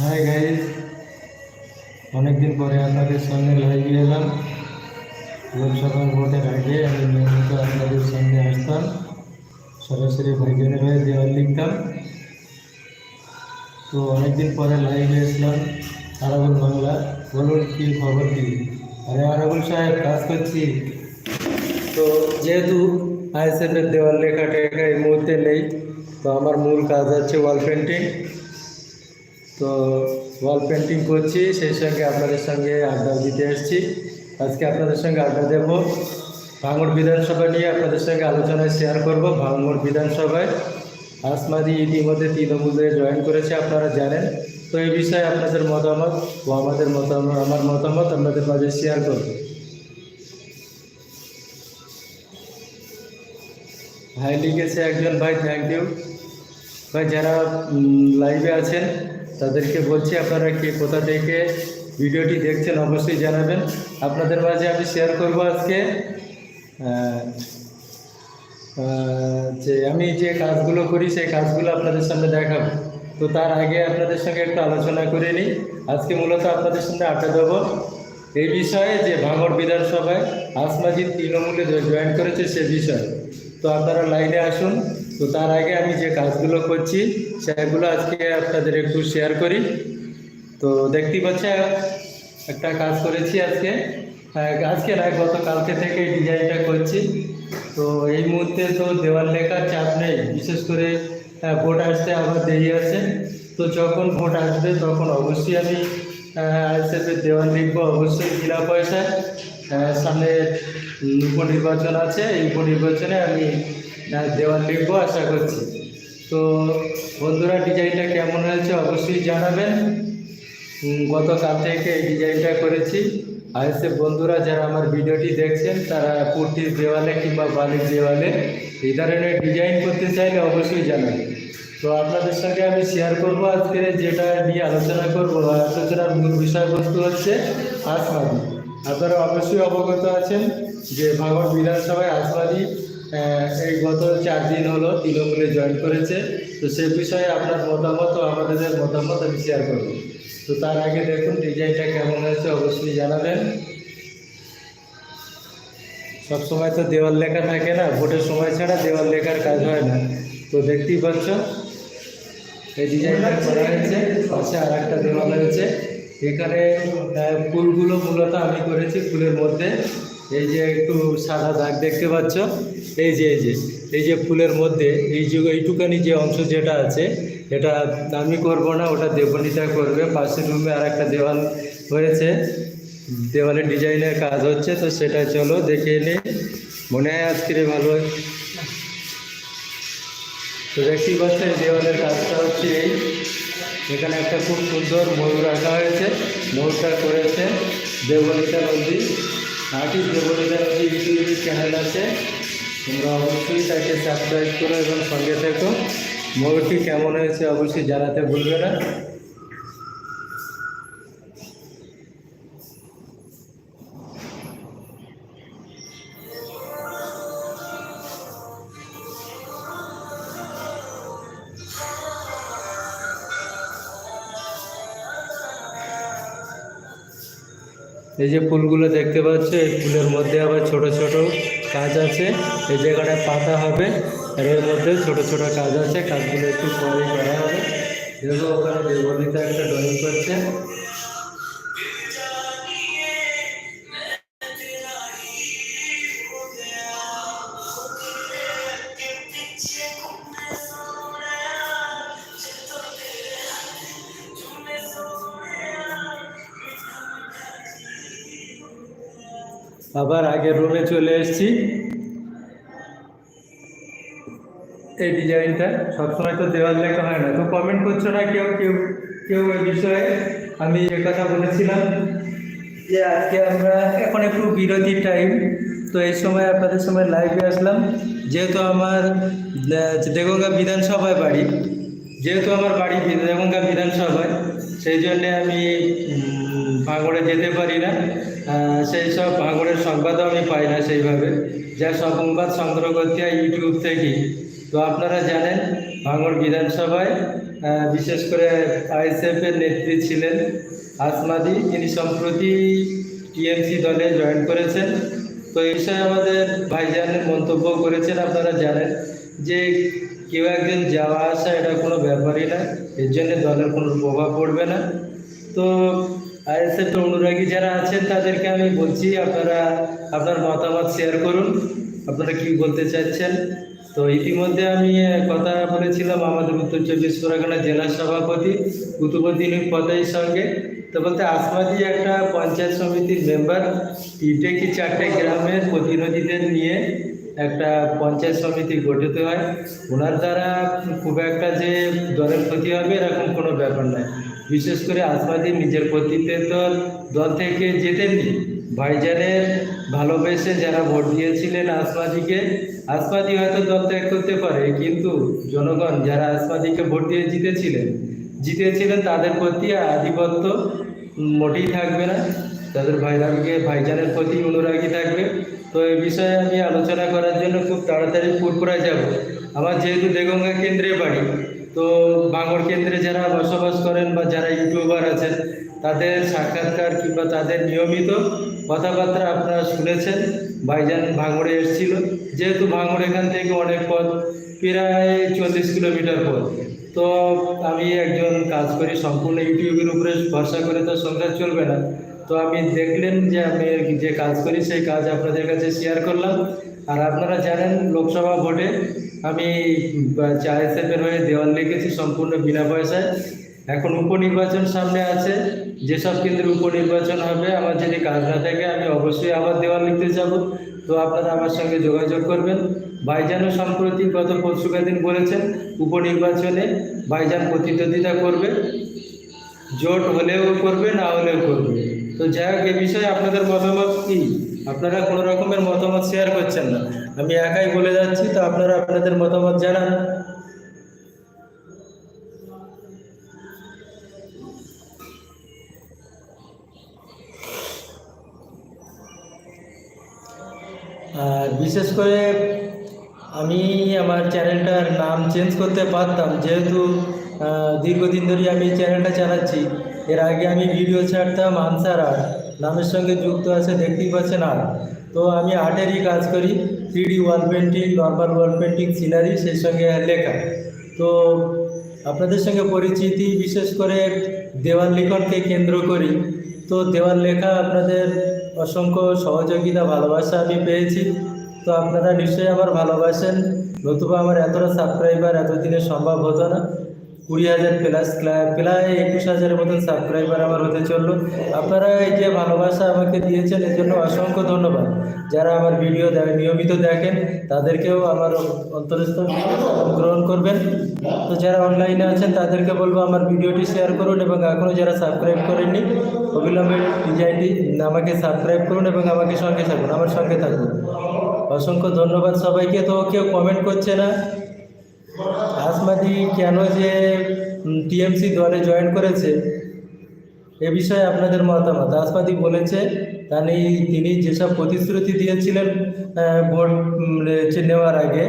Hi guys অনেকদিন পরে আপনাদের সঙ্গে লাইভে এলাম। লোকসভার ভোটের আগে, আমি নিয়মিত আপনাদের সঙ্গে আসতাম। সরাসরি ভাইজনের হয়ে দেওয়াল লিখতাম। তো অনেকদিন পরে লাইভে এসলাম, আরাবুল বাংলা। বলুন, কী খবর কী? আরে, আরাবুল সাহেব, কাজ করছি। তো যেহেতু আইএসএফের দেওয়াল লেখা টেখা এই মুহূর্তে নেই, তো আমার মূল কাজ হচ্ছে ওয়াল পেন্টিং তো ওয়াল পেন্টিং করছি, সেই সঙ্গে আপনাদের সঙ্গে আড্ডা দিতে এসেছি। আজকে আপনাদের সঙ্গে আড্ডা দেব। ভাঙড় বিধানসভা নিয়ে আপনাদের সঙ্গে আলোচনায় শেয়ার করব ভাঙড় বিধানসভায়। আসমাদি ইতিমধ্যে তৃণমূলে জয়েন করেছে, আপনারা জানেন। তো এই বিষয়ে আপনাদের মতামত ও আমাদের মতামত আমার মতামত আপনাদের মাঝে শেয়ার করব। ভাই লিখেছে একজন, ভাই থ্যাংক ইউ ভাই, যারা লাইভে আছেন তাদেরকে বলছি আপনারা কে কোথা থেকে ভিডিওটি দেখছেন অবশ্যই জানাবেন। আপনাদের মাঝে আমি শেয়ার করব আজকে। যে আমি যে কাজগুলো করি, সেই কাজগুলো আপনাদের সামনে দেখাবো। তো তার আগে আপনাদের সঙ্গে একটু আলোচনা করে নিই। আজকে মূলত আপনাদের সামনে আড্ডা দেবো এই বিষয়ে যে ভাঙড় বিধানসভায় আসমাজিদ তৃণমূলে জয়েন করেছে সে বিষয়ে। তো আপনারা লাইনে আসুন। তো তার আগে আমি যে কাজগুলো করছি সেগুলো আজকে আপনাদের একটু শেয়ার করি। তো দেখতেই পাচ্ছেন একটা কাজ করেছি আজকে। আহ, আজকে নয় গত কালকে থেকে ডিজাইনটা করছি। তো এই মুহূর্তে তো দেওয়াল লেখার চাপ নেই বিশেষ করে আহ, ভোট আসতে আবার দেরি আছে। তো যখন ভোট আসবে তখন অবশ্যই আমি আইএসএফের দেওয়াল লিখব অবশ্যই বিনা পয়সায় সামনে উপনির্বাচন আছে। এই উপনির্বাচনে আমি আহ, দেওয়াল লিখব আশা করছি। তো বন্ধুরা ডিজাইনটা কেমন হয়েছে অবশ্যই জানাবেন। গতকাল থেকে এই ডিজাইনটা করেছি। আর সে বন্ধুরা যারা আমার ভিডিওটি দেখছেন তারা কুর্তির দেওয়ালে কিংবা বালির দেওয়ালে এই ধরনের ডিজাইন করতে চাইলে অবশ্যই জানাবেন। তো আপনাদের সঙ্গে আমি শেয়ার করব আজকে যেটা নিয়ে আলোচনা করব আলোচনার মূল বিষয়বস্তু হচ্ছে আসমাদি আপনারা অবশ্যই অবগত আছেন যে ভাগড় বিধানসভায় আসমাদি আহ, এই গত চার দিন হলো তৃণমূলে জয়েন করেছে। তো সে বিষয়ে আপনার মতামত ও আমাদের মতামত আমি শেয়ার করব। তো তার আগে দেখুন, ডিজাইনটা কেমন হয়েছে অবশ্যই জানাবেন। সব সময় তো দেওয়াল লেখা থাকে না, ভোটের সময় ছাড়া দেওয়াল লেখার কাজ হয় না। তো দেখতেই পাচ্ছ, এই ডিজাইনটা করা হয়েছে, পাশে আর একটা দেওয়াল হয়েছে। এখানে ফুলগুলো মূলত আমি করেছি ফুলের মধ্যে। এই যে একটু সাদা দাগ দেখতে পাচ্ছ? এই যে এই যে এই যে ফুলের মধ্যে, এই যে এইটুকানি যে অংশ যেটা আছে, এটা আমি করব না, ওটা দেবনীতা করবে। পাশের রুমে আর একটা দেওয়াল হয়েছে। দেওয়ালের ডিজাইনের কাজ হচ্ছে, তো সেটা চলো দেখে নে। মনে হয় আজকে ভালো তো দেখতেই পাচ্ছেন এই দেওয়ালের কাজটা হচ্ছে এই। এখানে একটা খুব সুন্দর ময়ূর রাখা হয়েছে। ময়ূরটা করেছে দেবনীতা নদী আর্টিস্ট দেবনীতা যে ইউটিউব চ্যানেল আছে। তোমরা অবশ্যই তাকে সাবস্ক্রাইব করো এবং সঙ্গে থেকো। মোবাইলটি কেমন হয়েছে অবশ্যই জানাতে ভুলবে না। এই যে ফুলগুলো দেখতে পাচ্ছ, এই ফুলের মধ্যে আবার ছোট ছোট কাজ আছে। এই জায়গাটায় পাতা হবে, আর এর মধ্যে ছোট ছোট কাজ আছে। কাজগুলো একটু পরে করা হবে। দেখো, ওখানে দেবলিতা একটা ড্রয়িং করছে। আবার আগের রুমে চলে এসেছি। এই ডিজাইনটা সবসময় তো দেওয়াল লেখা হয় না। তো কমেন্ট করছ না কেউ কেউ কেউ এই বিষয়ে? আমি এ কথা বলেছিলাম যে আজকে আমরা এখন একটু বিরতির টাইম তো এই সময় আপনাদের সময় লাইভে আসলাম। যেহেতু আমার দেগঙ্গা বিধানসভায় বাড়ি, যেহেতু আমার বাড়ি দেগঙ্গা বিধানসভায়, সেই জন্যে আমি ভাঙড়ে যেতে পারি না। সেই সব ভাঙড়ের সংবাদও আমি পাই না সেইভাবে। যা সংবাদ সংগ্রহ করতে হয় ইউটিউব থেকেই তো আপনারা জানেন, ভাঙড় বিধানসভায় বিশেষ করে আইএসএফ এর নেত্রী ছিলেন আসমাদি। তিনি সম্প্রতি টিএমসি দলে জয়েন করেছেন। তো এই বিষয়ে আমাদের ভাইজানের মন্তব্য করেছেন, আপনারা জানেন যে কেউ একজন যাওয়া আসা এটা কোনো ব্যাপারই না। এর জন্য দলের কোনো প্রভাব পড়বে না। তো আইএসএফ অনুরাগী যারা আছেন, তাদেরকে আমি বলছি, আপনারা আপনার মতামত শেয়ার করুন। আপনারা কি বলতে চাচ্ছেন? তো ইতিমধ্যে আমি কথা বলেছিলাম আমাদের উত্তর চব্বিশ পরগনা জেলা সভাপতি কুতুবুদ্দিন পতাইর সঙ্গে। তো বলতে আসমাদি একটা পঞ্চায়েত সমিতির মেম্বার তিনটে কি চারটে গ্রামের প্রতিনিধিদের নিয়ে একটা পঞ্চায়েত সমিতি গঠিত হয়। ওনার দ্বারা খুব একটা যে দলের ক্ষতি হবে, এরকম কোনো ব্যাপার নয়। বিশেষ করে আসমাদি নিজের কর্তৃত্বে দল দল থেকে যেতেননি ভাইজানের ভালোবেসে যারা ভোট দিয়েছিলেন আসমাদিকে আসমাদি হয়তো দল ত্যাগ করতে পারে, কিন্তু জনগণ যারা আসমাদিকে ভোট দিয়ে জিতেছিলেন জিতেছিলেন তাদের প্রতি আধিপত্য মোটেই থাকবে না। তাদের ভাইরাকে ভাইজানের প্রতি অনুরাগী থাকবে। তো এই বিষয়ে আমি আলোচনা করার জন্য খুব তাড়াতাড়ি পুরপুরায় যাব। আমার যেহেতু দেগঙ্গা কেন্দ্রে বাড়ি তো বাঙর কেন্দ্রে যারা বসবাস করেন বা যারা ইউটিউবার আছেন, তাদের সাক্ষাৎকার কিংবা তাদের নিয়মিত কথাবার্তা আপনারা শুনেছেন। ভাইজান ভাঙড়ে এসেছিল। যেহেতু ভাঙড় এখান থেকে অনেক পথ, প্রায় চল্লিশ কিলোমিটার পথ। তো আমি একজন কাজ করি, সম্পূর্ণ ইউটিউবের উপরে ভরসা করে তো সংসার চলবে না। তো আমি দেখলেন যে আমি যে কাজ করি, সেই কাজ আপনাদের কাছে শেয়ার করলাম। আর আপনারা জানেন, লোকসভা ভোটে আমি চাইএসএফের হয়ে দেওয়াল লিখেছি সম্পূর্ণ বিনা পয়সায়। এখন উপনির্বাচন সামনে আছে। যেসব কেন্দ্রে উপনির্বাচন হবে, আমার যদি কাজ না থাকে, আমি অবশ্যই আবার দেওয়াল লিখতে যাব। তো আপনারা আমার সঙ্গে যোগাযোগ করবেন। ভাইজানও সম্প্রতি গত পরশু দিন বলেছেন, উপনির্বাচনে ভাইজান প্রতিদ্বন্দ্বিতা করবে। জোট হলেও করবে, না হলেও করবে। তো যাই হোক, এ বিষয়ে আপনাদের মতামত কি? আপনারা কোনো রকমের মতামত শেয়ার করছেন না। আমি একাই বলে যাচ্ছি, তো আপনারা আপনাদের মতামত জানান। আর বিশেষ করে আমি আমার চ্যানেলটার নাম চেঞ্জ করতে পারতাম, যেহেতু দীর্ঘদিন ধরে আমি চ্যানেলটা চালাচ্ছি। এর আগে আমি ভিডিও ছাড়তাম আনসার আর্ট নামের সঙ্গে যুক্ত আছে, দেখতেই পাচ্ছেন আর্ট তো আমি আর্টেরই কাজ করি three D wall painting normal wall painting scenery সেই সঙ্গে লেখা। তো আপনাদের সঙ্গে পরিচিতি, বিশেষ করে দেওয়াল লিখনকে কেন্দ্র করি। তো দেওয়াল লেখা আপনাদের অসংখ্য সহযোগিতা, ভালোবাসা আমি পেয়েছি। তো আপনারা নিশ্চয়ই আমার ভালোবাসেন। নতুবা আমার এতটা সাবস্ক্রাইবার এতদিনে সম্ভব হতো না। কুড়ি হাজার প্লাস প্রায় একুশ হাজারের মতন সাবস্ক্রাইবার আমার হতে চলল। আপনারা এই যে ভালোবাসা আমাকে দিয়েছেন, এর জন্য অসংখ্য ধন্যবাদ। যারা আমার ভিডিও নিয়মিত দেখেন, তাদেরকেও আমার অন্তরস্থ গ্রহণ করবেন। তো যারা অনলাইনে আছেন, তাদেরকে বলব আমার ভিডিওটি শেয়ার করুন এবং এখনও যারা সাবস্ক্রাইব করেননি, অবিলম্বে ডিজাইনটি আমাকে সাবস্ক্রাইব করুন এবং আমাকে সঙ্গে থাকুন, আমার সঙ্গে থাকুন। অসংখ্য ধন্যবাদ সবাইকে। তো কেউ কমেন্ট করছে না। আসমাদি কেন যে টিএমসি দলে জয়েন করেছে, এ বিষয়ে আপনাদের মতামত। আসমাদি বলেছে, তিনি তিনি যেসব প্রতিশ্রুতি দিয়েছিলেন ভোট নেওয়ার আগে,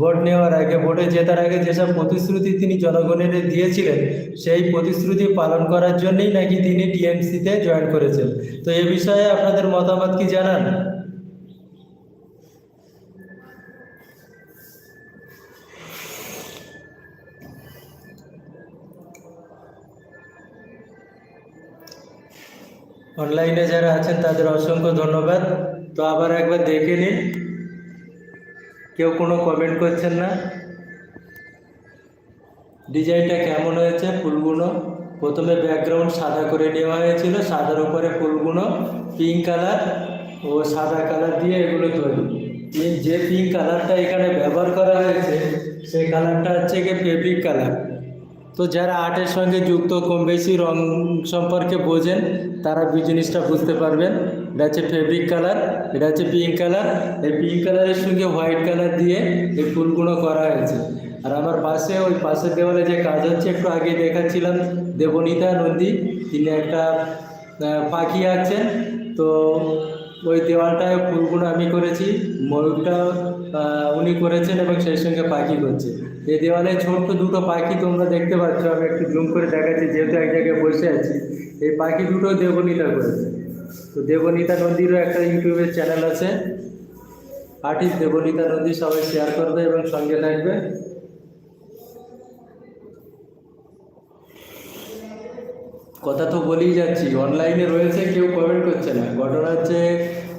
ভোট নেওয়ার আগে, ভোটে জেতার আগে যেসব প্রতিশ্রুতি তিনি জনগণের দিয়েছিলেন, সেই প্রতিশ্রুতি পালন করার জন্যই নাকি তিনি টিএমসিতে জয়েন করেছেন। তো এ বিষয়ে আপনাদের মতামত কি জানান? অনলাইনে যারা আছেন, তাদের অসংখ্য ধন্যবাদ। তো আবার একবার দেখে নিন। কেউ কোনো কমেন্ট করছেন না? ডিজাইনটা কেমন হয়েছে? ফুলগুলো? প্রথমে ব্যাকগ্রাউন্ড সাদা করে নেওয়া হয়েছিল। সাদার উপরে ফুলগুলো পিঙ্ক কালার ও সাদা কালার দিয়ে এগুলো তৈরি। যে পিঙ্ক কালারটা এখানে ব্যবহার করা হয়েছে সেই কালারটা হচ্ছে গিয়ে ফেব্রিক কালার তো যারা আর্টের সঙ্গে যুক্ত, কম বেশি রং সম্পর্কে বোঝেন, তারা জিনিসটা বুঝতে পারবেন। এটা হচ্ছে ফেব্রিক কালার এটা হচ্ছে পিঙ্ক কালার এই পিঙ্ক কালারের সঙ্গে হোয়াইট কালার দিয়ে এই ফুলগুলো করা হয়েছে। আর আমার পাশে, ওই পাশের দেওয়ালে যে কাজ হচ্ছে, একটু আগে দেখাচ্ছিলাম, দেবনীতা নন্দী। তিনি একটা পাখি আছেন তো ওই দেওয়ালটায় ফুলগুলো আমি করেছি। ময়ূরটা উনি করেছেন এবং সেই সঙ্গে পাখি করছে। এই দেওয়ালে ছোট্ট দুটো পাখি তোমরা দেখতে পাচ্ছ, আমি একটু জুম করে দেখাচ্ছি, যেহেতু এক জায়গায় বসে আছি। এই পাখি দুটো দেবনীতা করেছে। তো দেবনীতা নদীরও একটা ইউটিউবের চ্যানেল আছে। আর্টিস্ট দেবনীতা নদী সবাই শেয়ার করবে এবং সঙ্গে থাকবে। কথা তো বলেই যাচ্ছি অনলাইনে রয়েছে, কেউ কমেন্ট করছে না। ঘটনা হচ্ছে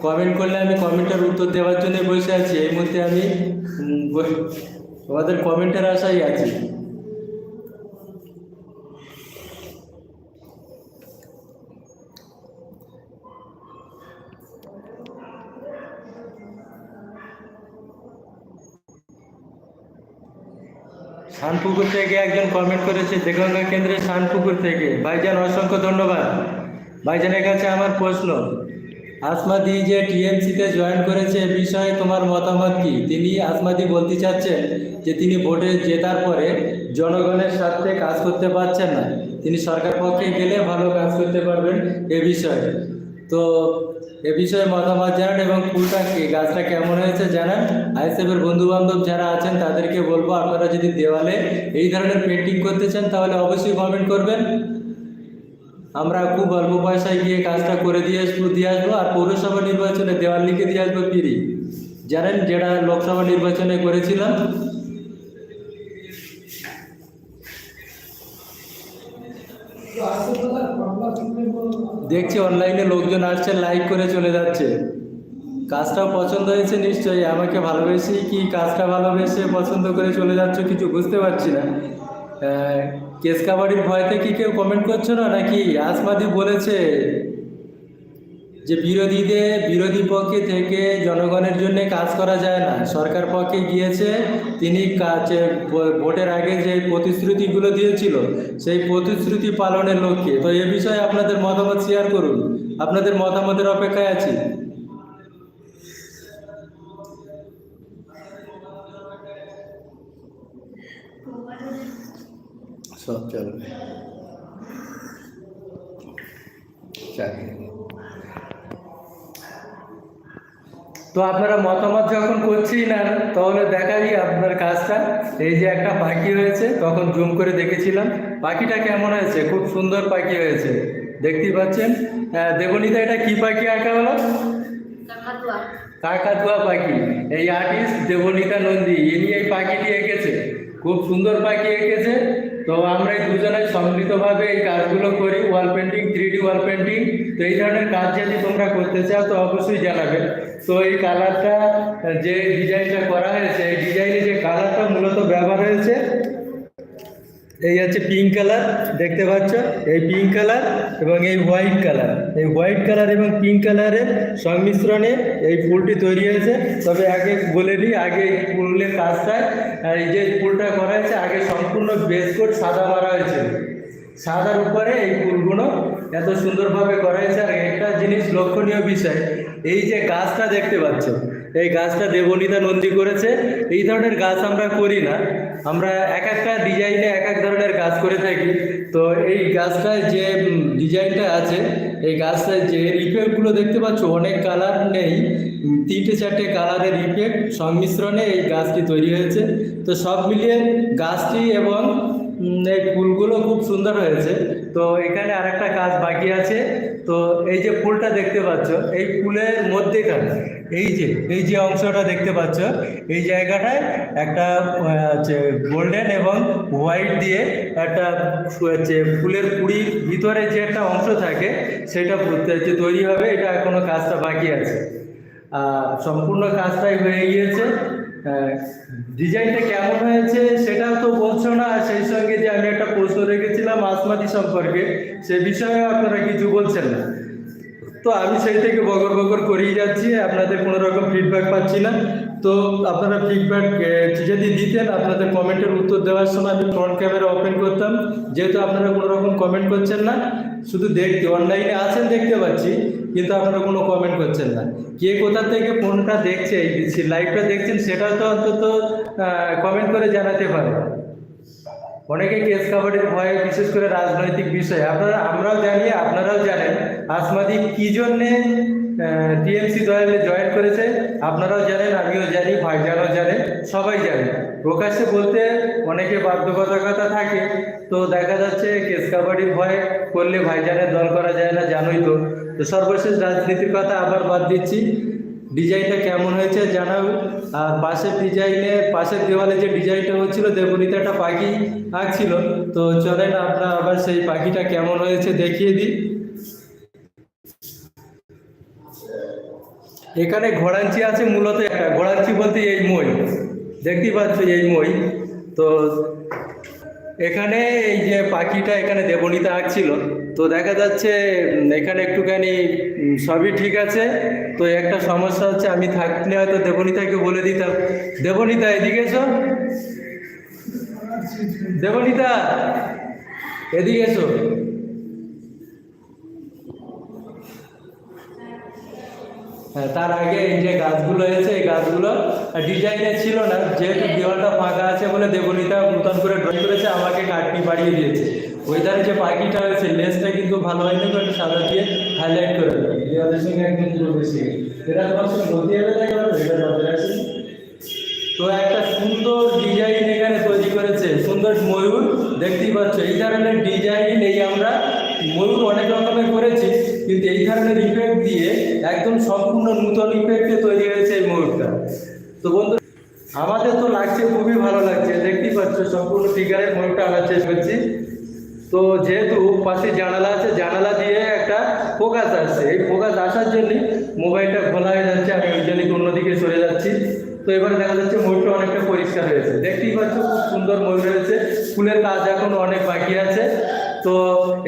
কমেন্ট করলে আমি কমেন্টের উত্তর দেওয়ার জন্য বসে আছি। এই মুহূর্তে আমি তোমাদের কমেন্টের আশাই আছি। শানপুকুর থেকে একজন কমেন্ট করেছে, দেগঙ্গা কেন্দ্রে শানপুকুর থেকে। ভাইজান, অসংখ্য ধন্যবাদ। ভাইজানের কাছে আমার প্রশ্ন আসমাদি যে টিএমসিতে জয়েন করেছে, এ বিষয়ে তোমার মতামত কি? তিনি আসমাদি বলতে চাচ্ছেন যে তিনি ভোটে জেতার পরে জনগণের স্বার্থে কাজ করতে পারছেন না। তিনি সরকার পক্ষে গেলে ভালো কাজ করতে পারবেন এ বিষয়ে। তো এ বিষয়ে মতামত জানান এবং ফুলটা কি, গাছটা কেমন হয়েছে জানান। আইসেফের বন্ধু বান্ধব যারা আছেন তাদেরকে বলব, আপনারা যদি দেওয়ালে এই ধরনের পেন্টিং করতে চান তাহলে অবশ্যই কমেন্ট করবেন। আমরা খুব অল্প পয়সায় গিয়ে কাজটা করে দিয়ে আসব দিয়ে আসব, আর পৌরসভা নির্বাচনে দেওয়াল লিখে দিয়ে আসব ফ্রি। জানেন যেটা লোকসভা নির্বাচনে করেছিলাম? দেখছি অনলাইনে লোকজন আসছে, লাইক করে চলে যাচ্ছে। কাজটাও পছন্দ হয়েছে নিশ্চয়ই, আমাকে ভালোবেসে কি কাজটা ভালোবেসে পছন্দ করে চলে যাচ্ছ কিছু বুঝতে পারছি না। কেস কাবাডির ভয়তে কি কেউ কমেন্ট করছ না? নাকি আসমাদি বলেছে যে বিরোধীদের, বিরোধী পক্ষে থেকে জনগণের জন্য কাজ করা যায় না। সরকার পক্ষে গিয়েছে, তিনি কাজে ভোটের আগে যে প্রতিশ্রুতিগুলো দিয়েছিল, সেই প্রতিশ্রুতি পালনের লক্ষ্যে। তো এ বিষয়ে আপনাদের মতামত শেয়ার করুন। আপনাদের মতামতের অপেক্ষায় আছি। সব চলবে তো আপনারা মতামত যখন করছেই না তাহলে দেখাই আপনার কাজটা। এই যে একটা পাখি হয়েছে তখন জুম করে দেখেছিলাম। পাখিটা কেমন হয়েছে? খুব সুন্দর পাখি হয়েছে। দেখতেই পাচ্ছেন? আহ, দেবনীতা এটা কি পাখি আঁকা হলো? কাকাতুয়া। কাকাতুয়া পাখি। এই আর্টিস্ট দেবনীতা নন্দী ইনি এই পাখিটি এঁকেছে। খুব সুন্দর পাখি এঁকেছে। তো আমরা এই দুজনে সম্মিলিতভাবে এই কাজগুলো করি wall painting three D wall painting তো এই ধরনের কাজ যদি তোমরা করতে চাও, তো অবশ্যই জানাবে। তো এই কালারটা যে ডিজাইনটা করা হয়েছে, এই ডিজাইনে যে কালারটা মূলত ব্যবহার হয়েছে এই হচ্ছে পিঙ্ক কালার দেখতে পাচ্ছ? এই পিঙ্ক কালার এবং এই হোয়াইট কালার এই হোয়াইট কালার এবং পিঙ্ক কালারের সংমিশ্রণে এই ফুলটি তৈরি হয়েছে। তবে আগে বলে নিই আগে ফুলের কাজটা আর এই যে ফুলটা করা হয়েছে, আগে সম্পূর্ণ বেস কোট সাদা মারা হয়েছিল। সাদার উপরে এই ফুলগুলো এত সুন্দরভাবে করা হয়েছে। আর একটা জিনিস লক্ষণীয় বিষয়, এই যে গাছটা দেখতে পাচ্ছ, এই গাছটা দেবনীতা নন্দী করেছে। এই ধরনের গাছ আমরা করি না। আমরা এক একটা ডিজাইনে এক এক ধরনের কাজ করে থাকি। তো এই গাছটায় যে ডিজাইনটা আছে, এই গাছটায় যে ইফেক্টগুলো দেখতে পাচ্ছ, অনেক কালার নেই। তিনটে চারটে কালারের ইফেক্ট সংমিশ্রণে এই গাছটি তৈরি হয়েছে। তো সব মিলিয়ে গাছটি এবং এই ফুলগুলো খুব সুন্দর হয়েছে। তো এখানে আরেকটা কাজ বাকি আছে। তো এই যে ফুলটা দেখতে পাচ্ছ, এই ফুলের মধ্যেখানে, এই যে এই যে অংশটা দেখতে পাচ্ছ, এই জায়গাটায় একটা হচ্ছে গোল্ডেন এবং হোয়াইট দিয়ে একটা হচ্ছে ফুলের কুড়ির ভিতরে যে একটা অংশ থাকে, সেটা যে তৈরি হবে, এটা এখনও কাজটা বাকি আছে। আর সম্পূর্ণ কাজটাই হয়ে গিয়েছে। ডিজাইনটা কেমন হয়েছে সেটাও তো বলছো না সেই সঙ্গে যে আমি একটা প্রশ্ন রেখেছিলাম আসমাদি সম্পর্কে, সে বিষয়ে আপনারা কিছু বলছেন না। তো আমি সেই থেকে বগর বগর করিয়ে যাচ্ছি, আপনাদের কোনো রকম ফিডব্যাক পাচ্ছি না। তো আপনারা ফিডব্যাক যদি দিতেন, আপনাদের কমেন্টের উত্তর দেওয়ার সময় আমি ফ্রন্ট ক্যামেরা ওপেন করতাম। যেহেতু আপনারা কোনো রকম কমেন্ট করছেন না, শুধু দেখতে অনলাইনে আছেন, দেখতে পাচ্ছি। কিন্তু আপনারা কোনো কমেন্ট করছেন না। কে কোথা থেকে ফোনটা দেখছে লাইভটা দেখছেন, সেটা তো অন্তত কমেন্ট করে জানাতে পারে। অনেকে কেস কাবাডির ভয়ে, বিশেষ করে রাজনৈতিক বিষয়ে। আপনারা, আমরাও জানি, আপনারাও জানেন, আসমাদি কি জন্যে টিএমসি দলে জয়েন করেছে, আপনারাও জানেন, আমিও জানি, ভাইজানও জানে, সবাই জানে। প্রকাশ্যে বলতে অনেকে বাধ্যবাধকতা থাকে, তো দেখা যাচ্ছে কেস কাবাডির ভয় করলে ভাইজানের দল করা যায় না, জানোই তো। তো সর্বশেষ রাজনীতির কথা আবার বাদ দিচ্ছি। ডিজাইনটা কেমন হয়েছে জানাও। আর পাশের ডিজাইনে, পাশের দেওয়ালে যে ডিজাইনটা হচ্ছিল দেবনীতে একটা পাখি আঁকছিল। তো চলেন আপনার আবার সেই পাখিটা কেমন হয়েছে দেখিয়ে দিই। এখানে ঘোড়াঞ্চি আছে, মূলত একটা। ঘোড়াঞ্চি বলতে এই মই। দেখতেই পাচ্ছ এই মই। তো এখানে এই যে পাখিটা এখানে দেবনীতা আঁকছিল তো দেখা যাচ্ছে এখানে একটুখানি সবই ঠিক আছে। তো একটা সমস্যা হচ্ছে আমি থাকলে হয়তো দেবনীতাকে বলে দিতাম। দেবনীতা এদিকে এসো। দেবনীতা এদিকে এসো। হ্যাঁ, তার আগে এই যে গাছগুলো হয়েছে এই গাছগুলো ডিজাইনে ছিল না। যেহেতু দেওয়ালটা ফাঁকা আছে বলে দেবনীতা নতুন করে ড্রয়িং করেছে আমাকে কাটনি বাড়িয়ে দিয়েছে। ওই ধারে যে পাখিটা হয়েছে লেসটা কিন্তু ভালো হয়নি একটু সাদা দিয়ে হাইলাইট করে দেবে। দেওয়ালের সঙ্গে একদম বেশি এটা তোমার সঙ্গে নদী এলে দেখা যাবে, এটা নজরে আসি তো একটা সুন্দর ডিজাইন এখানে তৈরি করেছে, সুন্দর ময়ূর, দেখতেই পাচ্ছ। এই ধরনের ডিজাইন এই আমরা ময়ূর অনেক রকমের করেছি, কিন্তু এই ধরনের ইফেক্ট দিয়ে একদম সম্পূর্ণ নূতন ইফেক্টে তৈরি হয়েছে এই ময়ূরটা। তো বন্ধু, আমাদের তো লাগছে, খুবই ভালো লাগছে। দেখতেই পাচ্ছ, সম্পূর্ণ ফিগারের ময়ূরটা আনার চেষ্টা করছি। তো যেহেতু পাশে জানালা আছে, জানালা দিয়ে একটা ফোকাস আসছে। এই ফোকাস আসার জন্যই মোবাইলটা খোলা হয়ে যাচ্ছে, আমি ওই জন্য অন্যদিকে সরে যাচ্ছি। তো এবারে দেখা যাচ্ছে ময়ূরটা অনেকটা পরিষ্কার হয়েছে। দেখতেই পাচ্ছ খুব সুন্দর ময়ূর হয়েছে। ফুলের কাজ এখন অনেক বাকি আছে। তো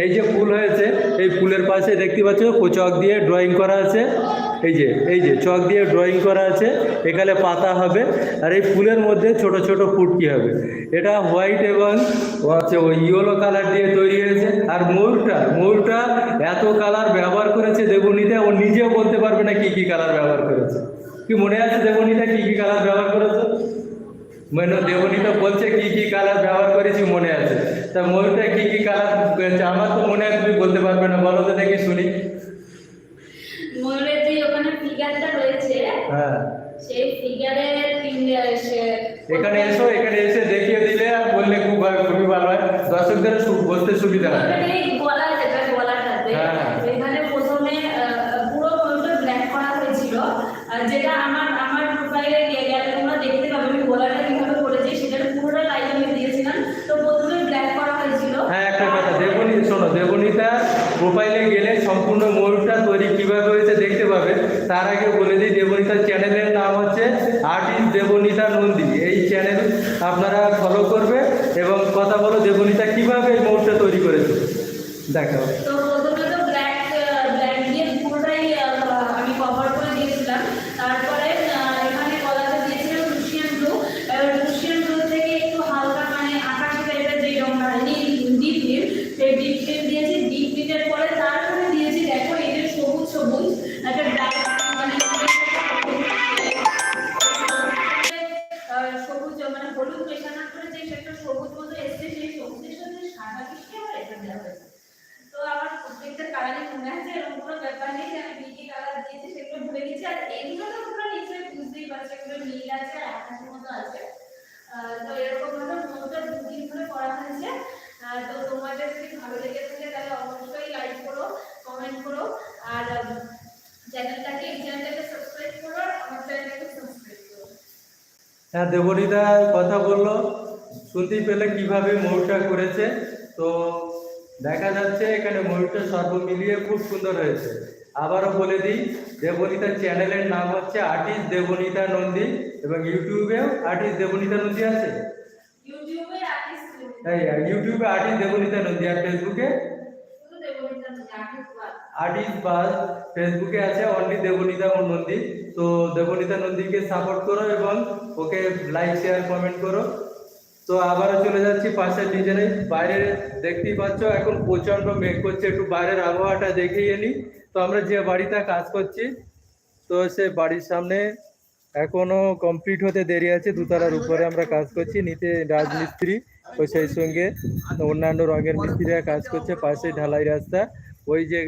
এই যে ফুল হয়েছে, এই ফুলের পাশে দেখতে পাচ্ছ চক দিয়ে ড্রয়িং করা আছে। এই যে এই যে চক দিয়ে ড্রয়িং করা আছে, এখানে পাতা হবে। আর এই ফুলের মধ্যে ছোট ছোট ফুটকি হবে। এটা হোয়াইট এবং হচ্ছে ওই ইয়েলো কালার দিয়ে তৈরি হয়েছে। আর ময়ূরটা ময়ূরটা এত কালার ব্যবহার করেছে দেবনীতে ও নিজেও বলতে পারবে না কি কি কালার ব্যবহার করেছে। কি মনে আছে দেবনীতা কি কি কালার ব্যবহার করেছে? মানে দেবনীতা বলছে কি কি কালার ব্যবহার করেছি মনে আছে। তা ময়ূরটা কি কি কালার করেছে আমার তো মনে আছে তুমি বলতে পারবে না বলো তো দেখি শুনি। ময়ূরের যে ওখানে ফিগারটা রয়েছে হ্যাঁ। সেই এখানে এসো এখানে aquela. হ্যাঁ দেবনীতা কথা বলল। শুনতেই পেলে কীভাবে ময়ূরটা করেছে? তো দেখা যাচ্ছে এখানে ময়ূরটা সর্ব মিলিয়ে খুব সুন্দর হয়েছে। আবারও বলে দিই দেবনীতার চ্যানেলের নাম হচ্ছে আর্টিস্ট দেবনীতা নন্দী এবং ইউটিউবেও আর্টিস্ট দেবনীতা নন্দী আছে? ইউটিউবে আর্টিস্ট দেবনীতা নন্দী আর ফেসবুকে? আর্টিস্ট বাস। ফেসবুকে আছে অনলি দেবনীতা নন্দী। তো দেবনীতা নন্দীকে সাপোর্ট করো এবং ওকে লাইক শেয়ার কমেন্ট করো। তো আবারও চলে যাচ্ছি পাশের ডিজাইনে বাইরে দেখতেই পাচ্ছ, এখন প্রচণ্ড মেঘ করছে। একটু বাইরের আবহাওয়াটা দেখিয়ে নিই তো আমরা যে বাড়িতে কাজ করছি, তো সে বাড়ির সামনে এখনও কমপ্লিট হতে দেরি আছে। দুতলার উপরে আমরা কাজ করছি, নিতে রাজমিস্ত্রি ও সেই সঙ্গে অন্যান্য রঙের মিস্ত্রিরা কাজ করছে পাশে ঢালাই রাস্তা। ওই যে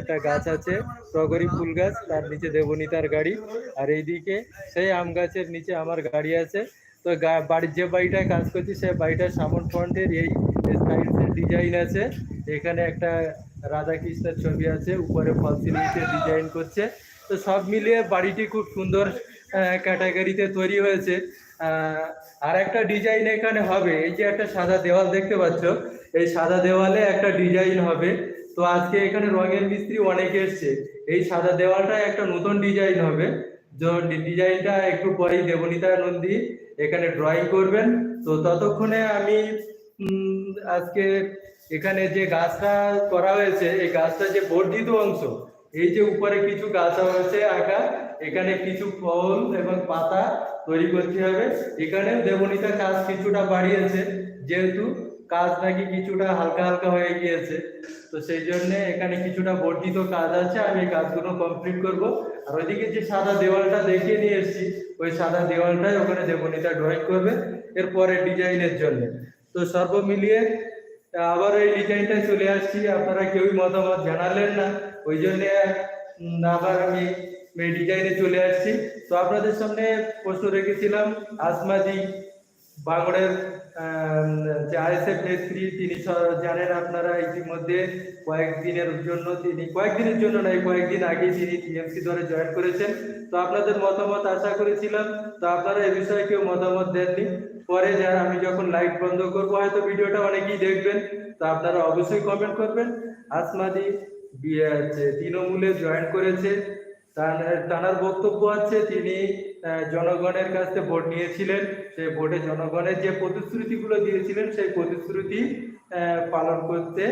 একটা গাছ আছে টগরি ফুল গাছ, তার নিচে দেবনীতার গাড়ি। আর এইদিকে সেই আম গাছের নিচে আমার গাড়ি আছে। তো বাড়ির যে বাড়িটায় কাজ করছি সেই বাড়িটার সামন ফ্রন্টের এই স্টাইলসের ডিজাইন আছে। এখানে একটা রাধা কৃষ্ণের ছবি আছে, উপরে ফল সিলিংসের ডিজাইন করছে। তো সব মিলিয়ে বাড়িটি খুব সুন্দর ক্যাটাগরিতে তৈরি হয়েছে। আর একটা ডিজাইন এখানে হবে। এই যে একটা সাদা দেওয়াল দেখতে পাচ্ছ, এই সাদা দেওয়ালে একটা ডিজাইন হবে। তো আজকে এখানে রঙের মিস্ত্রি অনেক এসছে। এই সাদা দেওয়ালটা একটা নতুন ডিজাইন হবে। ডিজাইনটা একটু পরেই দেবনীতা নন্দী এখানে ড্রয়িং করবেন। তো ততক্ষণে আমি আজকে এখানে যে গাছটা করা হয়েছে, এই গাছটা যে বর্ধিত অংশ, এই যে উপরে কিছু গাছ হয়েছে আঁকা, এখানে কিছু ফল এবং পাতা তৈরি করতে হবে। এখানে দেবনীতা কাজ কিছুটা বাড়িয়েছে, যেহেতু কাজ নাকি কিছুটা হালকা হালকা হয়ে গিয়েছে। তো সেই জন্য এখানে কিছুটা বর্ধিত কাজ আছে, আমি এই কাজগুলো কমপ্লিট করব। আর ওইদিকে যে সাদা দেওয়ালটা দেখিয়ে নিয়ে এসেছি, ওই সাদা দেওয়ালটাই ওখানে দেবনীতা ড্রয়িং করবে এরপরে ডিজাইনের জন্য। তো সর্ব মিলিয়ে আবার এই ডিজাইনটায় চলে আসছি। আপনারা কেউই মতামত জানালেন না, ওই জন্য আবার আমি এই ডিজাইনে চলে আসছি। তো আপনাদের সামনে প্রশ্ন রেখেছিলাম আসমাদি বাংলার যে আইএসএফ নেত্রী তিনি জানেন আপনারা ইতিমধ্যে কয়েকদিনের জন্য তিনি, কয়েকদিনের জন্য নয়, কয়েকদিন আগে তিনি টিএমসি দলে জয়েন করেছেন। তো আপনাদের মতামত আশা করেছিলাম। তো আপনারা এই বিষয়ে কেউ মতামত দেননি। পরে যারা আমি যখন লাইট বন্ধ করব, হয়তো ভিডিওটা অনেকেই দেখবেন। তো আপনারা অবশ্যই কমেন্ট করবেন। আসমাদি তৃণমূলে জয়েন করেছে। তার বক্তব্য আছে তিনি জনগণের কাছ ভোট নিয়েছিলেন। সেই ভোটে জনগণের যে প্রতিশ্রুতিগুলো দিয়েছিলেন, সেই প্রতিশ্রুতি পালন করতে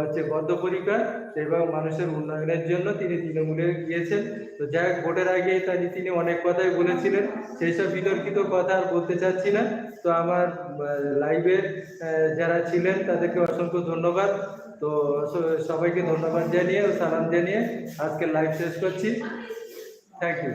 হচ্ছে বদ্ধপরিকর এবং মানুষের উন্নয়নের জন্য তিনি তৃণমূলে গিয়েছেন। তো যাই হোক, ভোটের আগে তাই তিনি অনেক কথাই বলেছিলেন। সেই সব বিতর্কিত কথা আর বলতে চাচ্ছি না। তো আমার লাইভে যারা ছিলেন, তাদেরকে অসংখ্য ধন্যবাদ। তো স- সবাইকে ধন্যবাদ জানিয়ে ও সালাম জানিয়ে আজকে লাইভ শেষ করছি। Thank you